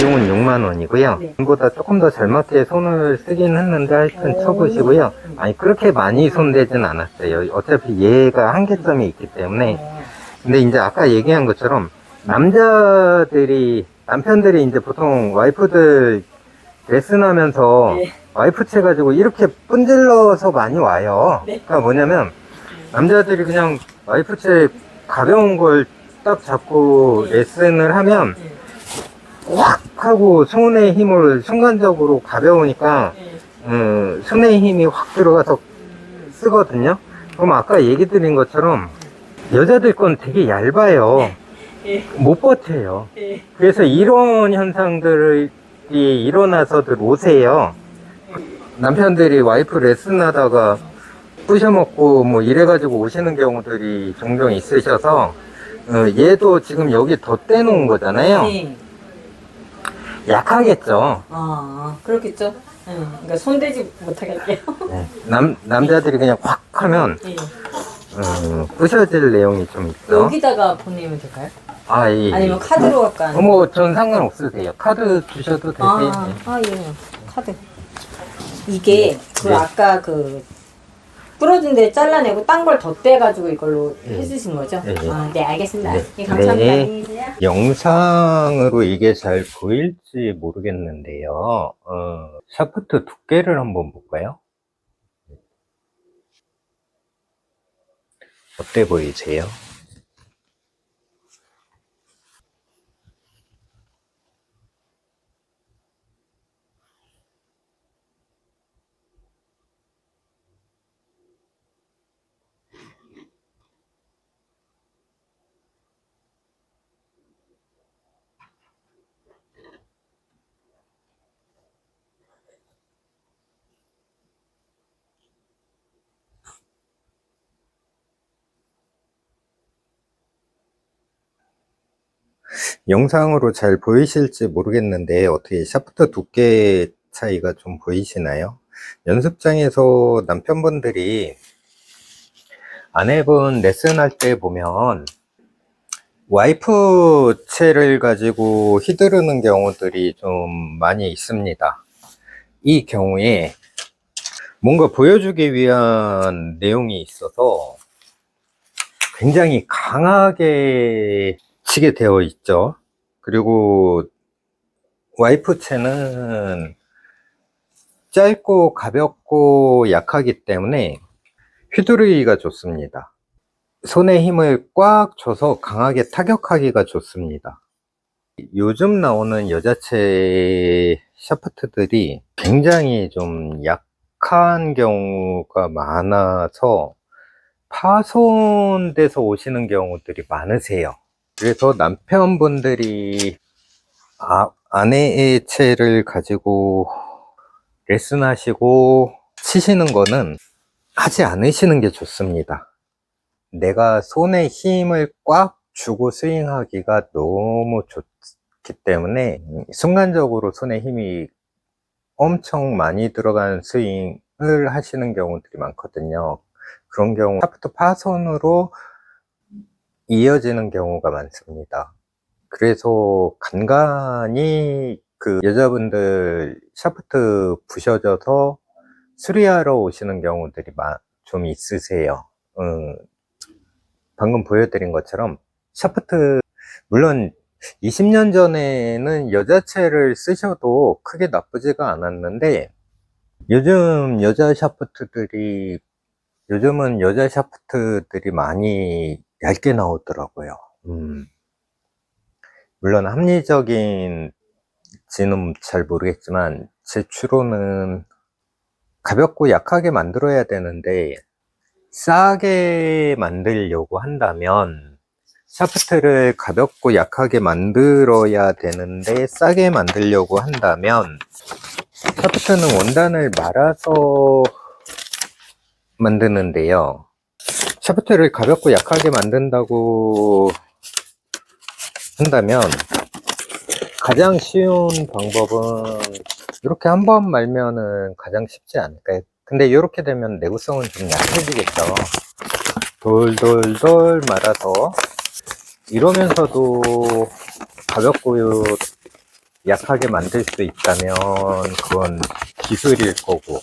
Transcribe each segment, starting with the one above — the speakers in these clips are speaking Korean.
비용은 6만 원이고요. 네. 보다 조금 더 젊었게 손을 쓰긴 했는데 하여튼 오. 쳐보시고요. 아니 그렇게 많이 손대진 않았어요. 어차피 얘가 한계점이 있기 때문에. 어, 근데 이제 아까 얘기한 것처럼 남자들이 남편들이 이제 보통 와이프들 레슨하면서 네. 와이프 채 가지고 이렇게 분질러서 많이 와요. 네. 그러니까 뭐냐면 남자들이 그냥 와이프 채 가벼운 걸 딱 잡고 네. 레슨을 하면 네. 확 하고 손의 힘을 순간적으로 가벼우니까 네. 음, 손의 힘이 확 들어가서 음, 쓰거든요. 그럼 아까 얘기 드린 것처럼 여자들 건 되게 얇아요. 예. 못 버텨요. 예. 그래서 이런 현상들이 일어나서들 오세요. 남편들이 와이프 레슨하다가 부셔먹고 뭐 이래가지고 오시는 경우들이 종종 있으셔서 어, 얘도 지금 여기 더 떼놓은 거잖아요. 네. 약하겠죠. 아, 그렇겠죠. 네. 그러니까 손대지 못하게 할게요. 네. 남, 남자들이 그냥 확 하면 네. 음, 부셔질 내용이 좀 있죠. 여기다가 보내면 될까요? 아, 예. 아니면 카드로 약간. 어, 뭐, 전 상관없으세요. 카드 주셔도 되세요. 아, 아, 예. 카드. 이게 그 네. 아까 그 부러진 데 잘라내고 딴 걸 덧대가지고 이걸로 네. 해주신 거죠? 네, 네. 아, 네, 알겠습니다. 네. 예, 감사합니다. 네. 안녕히 계세요. 영상으로 이게 잘 보일지 모르겠는데요. 어, 샤프트 두께를 한번 볼까요? 어때 보이세요? 영상으로 잘 보이실지 모르겠는데 어떻게 샤프트 두께 차이가 좀 보이시나요? 연습장에서 남편분들이 아내분 레슨할 때 보면 와이프 채를 가지고 휘두르는 경우들이 좀 많이 있습니다. 이 경우에 뭔가 보여주기 위한 내용이 있어서 굉장히 강하게 치게 되어 있죠. 그리고 와이프 채는 짧고 가볍고 약하기 때문에 휘두르기가 좋습니다. 손에 힘을 꽉 줘서 강하게 타격하기가 좋습니다. 요즘 나오는 여자체 샤프트들이 굉장히 좀 약한 경우가 많아서 파손돼서 오시는 경우들이 많으세요. 그래서 남편분들이 아, 아내의 채를 가지고 레슨하시고 치시는 거는 하지 않으시는 게 좋습니다. 내가 손에 힘을 꽉 주고 스윙하기가 너무 좋기 때문에 순간적으로 손에 힘이 엄청 많이 들어간 스윙을 하시는 경우들이 많거든요. 그런 경우 샤프트 파손으로 이어지는 경우가 많습니다. 그래서 간간히 그 여자분들 샤프트 부셔져서 수리하러 오시는 경우들이 마- 좀 있으세요. 음, 방금 보여드린 것처럼 샤프트 물론 20년 전에는 여자체를 쓰셔도 크게 나쁘지가 않았는데 요즘 여자 샤프트들이 요즘은 여자 샤프트들이 많이 얇게 나오더라고요. 음. 물론 합리적인 지는 잘 모르겠지만 제 추로는 가볍고 약하게 만들어야 되는데 싸게 만들려고 한다면 샤프트를 가볍고 약하게 만들어야 되는데 싸게 만들려고 한다면 샤프트는 원단을 말아서 만드는데요. 샤프트를 가볍고 약하게 만든다고 한다면 가장 쉬운 방법은 이렇게 한 번 말면은 가장 쉽지 않을까요? 근데 이렇게 되면 내구성은 좀 약해지겠죠. 돌돌돌 말아서 이러면서도 가볍고 약하게 만들 수 있다면 그건 기술일 거고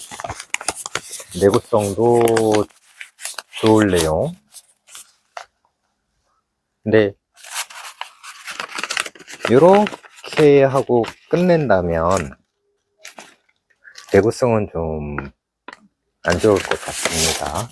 내구성도 좋을 내용 근데 이렇게 하고 끝낸다면 내구성은 좀 안 좋을 것 같습니다.